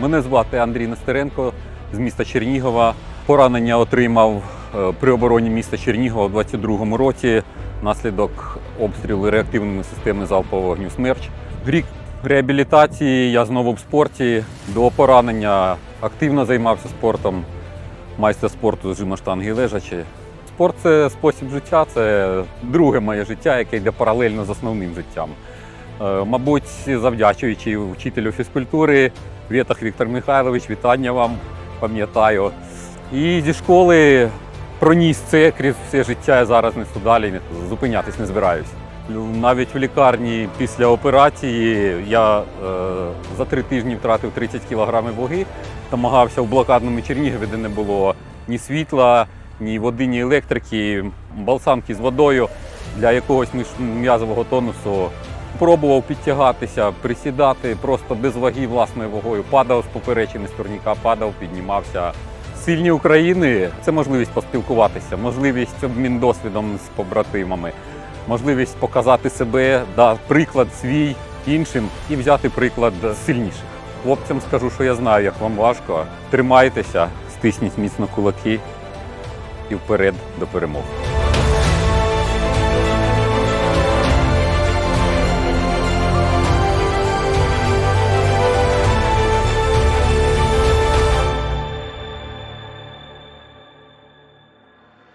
Мене звати Андрій Нестеренко з міста Чернігова. Поранення отримав е, при обороні міста Чернігова у 22-му році внаслідок обстрілу реактивними системами залпового вогню «Смерч». Рік реабілітації я знову в спорті. До поранення активно займався спортом, майстер спорту з жима штанги і лежачі. Спорт це спосіб життя, це друге моє життя, яке йде паралельно з основним життям. Е, Мабуть, завдячуючи вчителю фізкультури Вєтах Віктор Михайлович, вітання вам, пам'ятаю. І зі школи проніс це крізь все життя. Я зараз несу далі, зупинятись не збираюсь. Навіть в лікарні після операції я е, за три тижні втратив 30 кілограмів ваги, намагався в блокадному Чернігові, де не було ні світла, ні води, ні електрики, балсамки з водою для якогось м'язового тонусу. Пробував підтягатися, присідати просто без ваги власною вагою. Падав з поперечини з турніка, падав, піднімався. Сильні України це можливість поспілкуватися, можливість обмін досвідом з побратимами, можливість показати себе, да, приклад свій іншим і взяти приклад сильніших. Хлопцям скажу, що я знаю, як вам важко. Тримайтеся, стисніть міцно кулаки і вперед до перемоги.